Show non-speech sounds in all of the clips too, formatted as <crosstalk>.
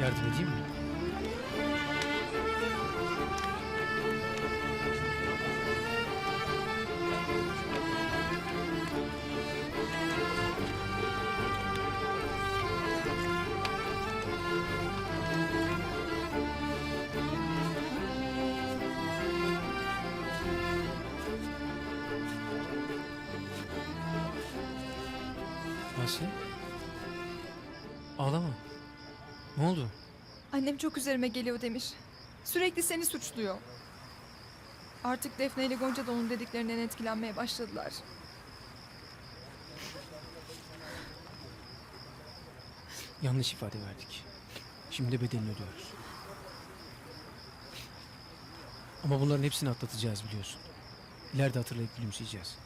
Yardım edeyim mi? Asya? Ağlama. Ne oldu? Annem çok üzerime geliyor Demir. Sürekli seni suçluyor. Artık Defne ile Gonca da onun dediklerinden etkilenmeye başladılar. Yanlış ifade verdik. Şimdi de bedelini ödüyoruz. Ama bunların hepsini atlatacağız biliyorsun. İleride hatırlayıp gülümseyeceğiz.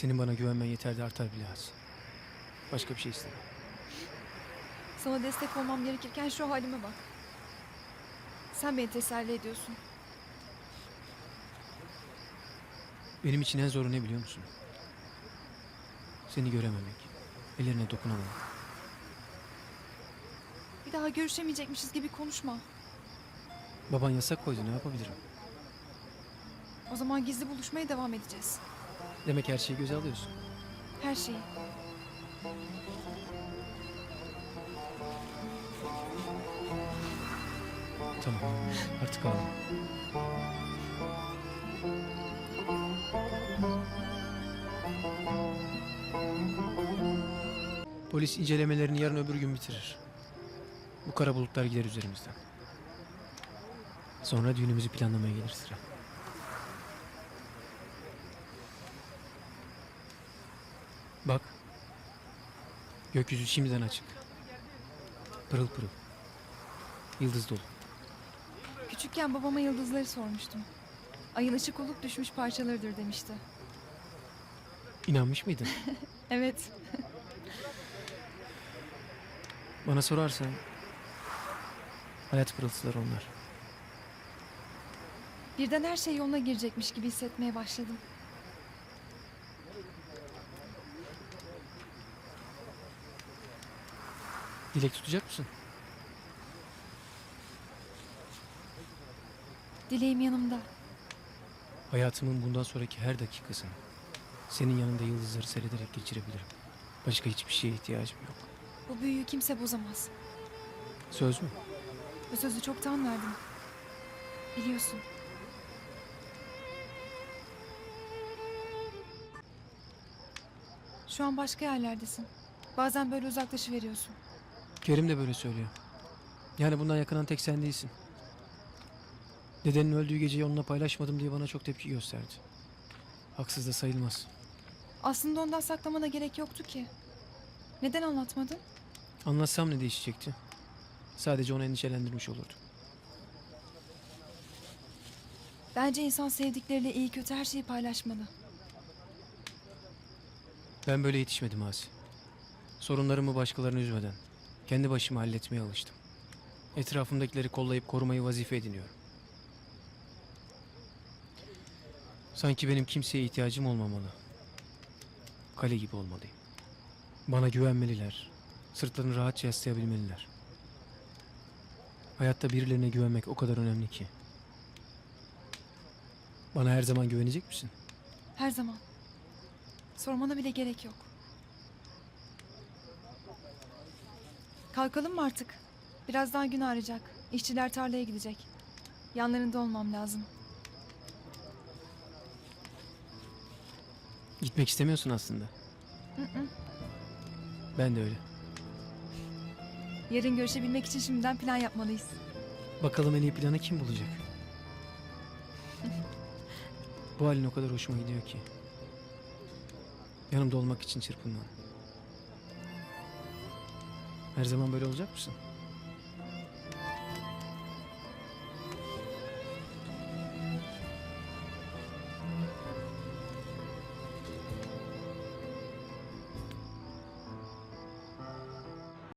Senin bana güvenmen yeter de artar bile az. Başka bir şey istemem. Sana destek olmam gerekirken şu halime bak. Sen beni teselli ediyorsun. Benim için en zoru ne biliyor musun? Seni görememek. Ellerine dokunamamak. Bir daha görüşemeyecekmişiz gibi konuşma. Baban yasak koydu ne yapabilirim? O zaman gizli buluşmaya devam edeceğiz. Demek her şeyi göze alıyorsun. Her şeyi. Tamam artık ağlama. Polis incelemelerini yarın öbür gün bitirir. Bu kara bulutlar gider üzerimizden. Sonra düğünümüzü planlamaya gelir sıra. Bak. Gökyüzü şimdiden açık. Pırıl pırıl. Yıldız dolu. Küçükken babama yıldızları sormuştum. Ayın ışık olup düşmüş parçalarıdır demişti. İnanmış mıydın? <laughs> Evet. Bana sorarsan hayat pırıltıları onlar. Birden her şey yoluna girecekmiş gibi hissetmeye başladım. Dilek tutacak mısın? Dileğim yanımda. Hayatımın bundan sonraki her dakikasını senin yanında yıldızları seyrederek geçirebilirim. Başka hiçbir şeye ihtiyacım yok. Bu büyüyü kimse bozamaz. Söz mü? Bu sözü çoktan verdim. Biliyorsun. Şu an başka yerlerdesin. Bazen böyle uzaklaşıveriyorsun. Kerim de böyle söylüyor. Yani bundan yakınan tek sen değilsin. Dedenin öldüğü geceyi onunla paylaşmadım diye bana çok tepki gösterdi. Haksız da sayılmaz. Aslında ondan saklamana gerek yoktu ki. Neden anlatmadın? Anlatsam ne değişecekti? Sadece onu endişelendirmiş olurdum. Bence insan sevdikleriyle iyi kötü her şeyi paylaşmalı. Ben böyle yetişmedim Asi. Sorunlarımı başkalarını üzmeden kendi başıma halletmeye alıştım. Etrafımdakileri kollayıp korumayı vazife ediniyorum. Sanki benim kimseye ihtiyacım olmamalı. Kale gibi olmalıyım. Bana güvenmeliler. Sırtlarını rahatça yaslayabilmeliler. Hayatta birilerine güvenmek o kadar önemli ki. Bana her zaman güvenecek misin? Her zaman. Sormana bile gerek yok. Kalkalım mı artık? Birazdan gün ağrıyacak. İşçiler tarlaya gidecek. Yanlarında olmam lazım. Gitmek istemiyorsun aslında. Ben de öyle. Yarın görüşebilmek için şimdiden plan yapmalıyız. Bakalım en iyi planı kim bulacak? <laughs> Bu halin o kadar hoşuma gidiyor ki. Yanımda olmak için çırpınmam. Her zaman böyle olacak mısın?